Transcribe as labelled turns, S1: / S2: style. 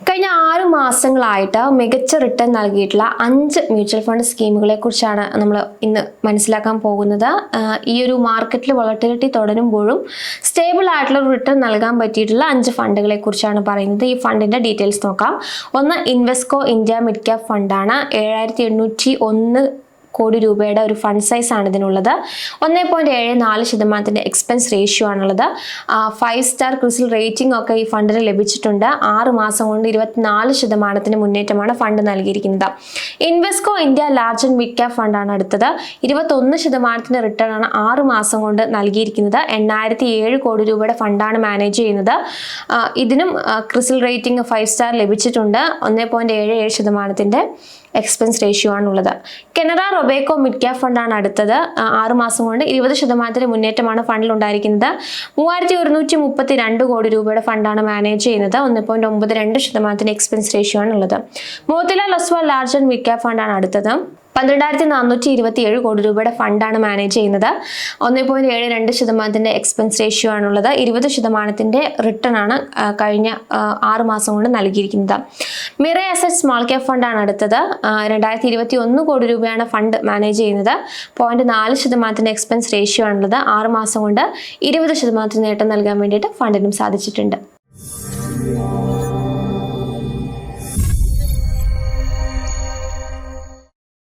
S1: കഴിഞ്ഞ ആറ് മാസങ്ങളായിട്ട് മികച്ച റിട്ടേൺ നൽകിയിട്ടുള്ള അഞ്ച് മ്യൂച്വൽ ഫണ്ട് സ്കീമുകളെ കുറിച്ചാണ് നമ്മൾ ഇന്ന് മനസ്സിലാക്കാൻ പോകുന്നത്. ഈ ഒരു മാർക്കറ്റിൽ വോളട്ടിലിറ്റി തുടരുമ്പോഴും സ്റ്റേബിൾ ആയിട്ടുള്ള റിട്ടേൺ നൽകാൻ പറ്റിയിട്ടുള്ള അഞ്ച് ഫണ്ടുകളെ കുറിച്ചാണ് പറയുന്നത്. ഈ ഫണ്ടിന്റെ ഡീറ്റെയിൽസ് നോക്കാം. ഒന്ന് ഇൻവെസ്കോ ഇന്ത്യ മിഡ് ക്യാപ് ഫണ്ടാണ് ഏഴായിരത്തി എണ്ണൂറ്റി ഒന്ന് കോടി രൂപയുടെ ഒരു ഫണ്ട് സൈസ് ആണ് ഇതിനുള്ളത്. ഒന്നേ പോയിന്റ് ഏഴ് നാല് ശതമാനത്തിന്റെ എക്സ്പെൻസ് റേഷ്യോ ആണുള്ളത്. ഫൈവ് സ്റ്റാർ ക്രിസിൽ റേറ്റിംഗ് ഒക്കെ ഈ ഫണ്ടിന് ലഭിച്ചിട്ടുണ്ട്. ആറ് മാസം കൊണ്ട് ഇരുപത്തിനാല് ശതമാനത്തിന് മുന്നേറ്റമാണ് ഫണ്ട് നൽകിയിരിക്കുന്നത്. Invesco India large and mid cap ഫണ്ടാണ് അടുത്തത്. ഇരുപത്തൊന്ന് ശതമാനത്തിന്റെ റിട്ടേൺ ആണ് ആറ് മാസം കൊണ്ട് നൽകിയിരിക്കുന്നത്. എണ്ണായിരത്തി ഏഴ് കോടി രൂപയുടെ ഫണ്ടാണ് മാനേജ് ചെയ്യുന്നത്. ഇതിനും ക്രിസിൽ റേറ്റിംഗ് ഫൈവ് സ്റ്റാർ ലഭിച്ചിട്ടുണ്ട്. ഒന്നേ പോയിന്റ് ഏഴ് ഏഴ് ശതമാനത്തിന്റെ എക്സ്പെൻസ് റേഷ്യോ ആണുള്ളത്. കനറ റൊബേക്കോ മിഡ് ക്യാപ് ഫണ്ടാണ് അടുത്തത്. ആറുമാസം മാസം കൊണ്ട് ഇരുപത് ശതമാനത്തിന് മുന്നേറ്റമാണ് ഫണ്ടിൽ ഉണ്ടായിരിക്കുന്നത്. മൂവായിരത്തി ഒരുന്നൂറ്റി മുപ്പത്തി രണ്ട് കോടി രൂപയുടെ ഫണ്ടാണ് മാനേജ് ചെയ്യുന്നത്. ഒന്ന് പോയിന്റ് ഒമ്പത് രണ്ട് ശതമാനത്തിന് എക്സ്പെൻസ് റേഷ്യോ ആണുള്ളത് Motilal Oswal large and mid cap ഫണ്ടാണ് അടുത്തത്. പന്ത്രണ്ടായിരത്തി നാനൂറ്റി ഇരുപത്തി ഏഴ് കോടി രൂപയുടെ ഫണ്ടാണ് മാനേജ് ചെയ്യുന്നത്. ഒന്ന് പോയിന്റ് ഏഴ് രണ്ട് ശതമാനത്തിന്റെ എക്സ്പെൻസ് റേഷ്യോ ആണുള്ളത്. ഇരുപത് ശതമാനത്തിന്റെ റിട്ടേൺ ആണ് കഴിഞ്ഞ ആറ് മാസം കൊണ്ട് നൽകിയിരിക്കുന്നത്. മിറ അസറ്റ് സ്മോൾ ക്യാപ് ഫണ്ടാണ് അടുത്തത്. രണ്ടായിരത്തി ഇരുപത്തി ഒന്ന് കോടി രൂപയാണ് ഫണ്ട് മാനേജ് ചെയ്യുന്നത്. പോയിന്റ് നാല് ശതമാനത്തിന്റെ എക്സ്പെൻസ് റേഷ്യോ ആണുള്ളത്. ആറ് മാസം കൊണ്ട് ഇരുപത് ശതമാനത്തിന് നേട്ടം നൽകാൻ വേണ്ടിയിട്ട് ഫണ്ടിനും സാധിച്ചിട്ടുണ്ട്.